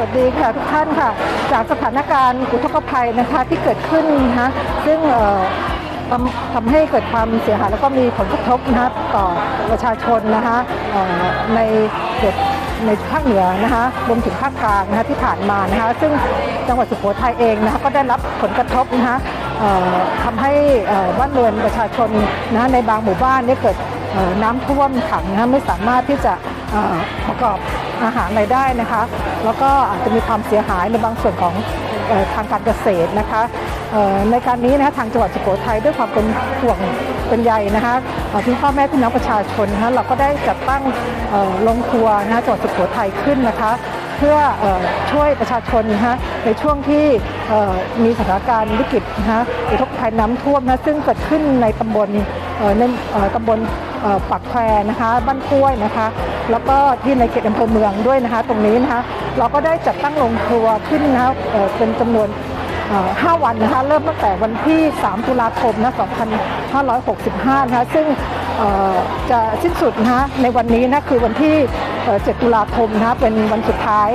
วัสดีค่ะทุกท่านค่ะ จากสถานการณ์อุทกภัยนะคะที่เกิดขึ้นนะคะซึ่งทำทำให้เกิดความเสียหายแล้วก็มีผลกระทบนะคะต่อประชาชนนะคะในเขตในภาคเหนือนะคะรวมถึงภาคกลางนะคะที่ผ่านมานะคะซึ่งจังหวัดสุโขทัยเองนะคะก็ได้รับผลกระทบนะคะทำให้เอ่อบ้านเรือนประชาชนนะะในบางหมู่บ้านเนี่ยเกิดน้ำท่วมขังนะะไม่สามารถที่จะประกอบอาหารรายได้นะคะ แล้วก็อาจจะมีความเสียหายในบางส่วนของออทางการเกษตรนะคะในการนี้นะคะทางจังหวัดสุโขทัยด้วยความเป็นห่วงเป็นใยนะคะเอ่อที่พ่อแม่พี่น้องประชาชนนะคะเราก็ได้จัดตั้งโรงครัวนะคะจังหวัดสุโขทัยขึ้นนะคะ เพื่ออช่วยประชาชนนะคะในช่วงที่มีสถานการณ์วิกฤตนะคะอุทกภัยน้ำท่วมนะซึ่งเกิดขึ้นในตำบลในตำบล ปักแควนะคะ บ้านกล้วยนะคะ แล้วก็ที่ในเขตอำเภอเมืองด้วยนะคะ ตรงนี้นะคะ เราก็ได้จัดตั้งโรงครัวขึ้นนะคะเอ่อเป็นจำนวน 5 วันนะคะ เริ่มตั้งแต่วันที่ 3 ตุลาคมนะ2565 นะคะ ซึ่งจะสิ้นสุดนะคะในวันนี้นะคือวันที่เอ่อ7ตุลาคมนะคะเป็นวันสุดท้าย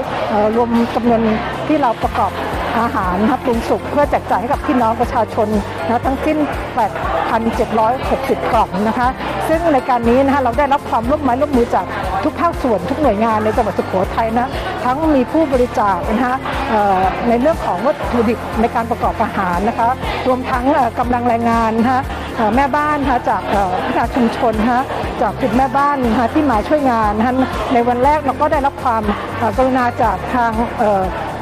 รวมจำนวนที่เราประกอบ อาหารนะคะปรุงสุกเพื่อแจกจ่ายให้กับพี่น้องประชาชนนะทั้งสิ้น 8,760 กล่องนะคะ ซึ่งในการนี้นะคะเราได้รับความร่วมไม้ร่วมมือจากทุกภาคส่วนทุกหน่วยงานในจังหวัดสุโขทัยนะทั้งมีผู้บริจาคนะคะในเรื่องของวัตถุดิบในการประกอบอาหารนะคะ รวมทั้งเอ่อกำลังแรงงานนะคะแม่บ้านนะคะจากพัฒนาชุมชนนะคะจากกลุ่มแม่บ้านนะคะที่มาช่วยงานนะคะในวันแรกเราก็ได้รับความกรุณาจากทาง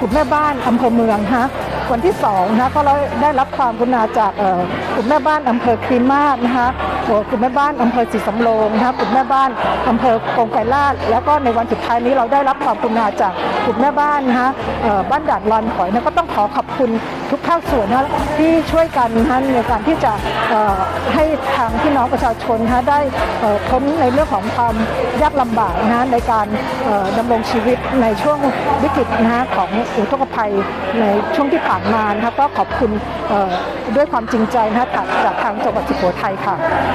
ลุ่มแม่บ้านอำเภอเมืองฮะวันที่สองนะก็เราได้รับความกรุณาจากกลุ่มแม่บ้านอำเภอครีมาศนะคะ กลุ่มแม่บ้านอำเภอศรีสำโรงนะคะกลุ่มแม่บ้านอำเภอกงไกรลาดแล้วก็ในวันสุดท้ายนี้เราได้รับความกรุณาจากกลุ่มแม่บ้านนะคะบ้านด่านลอนหอยนะก็ต้องขอขอบคุณทุกภาคส่วนนะที่ช่วยกันนะในการที่จะให้ทางพี่น้องประชาชนนะได้เอ่อพ้นในเรื่องของความยากลำบากนะในการเอ่อดำรงชีวิตในช่วงวิกฤตนะของอุทกภัยในช่วงที่ผ่านมานะคะก็ขอบคุณด้วยความจริงใจนะจากทางจังหวัดสุโขทัยค่ะ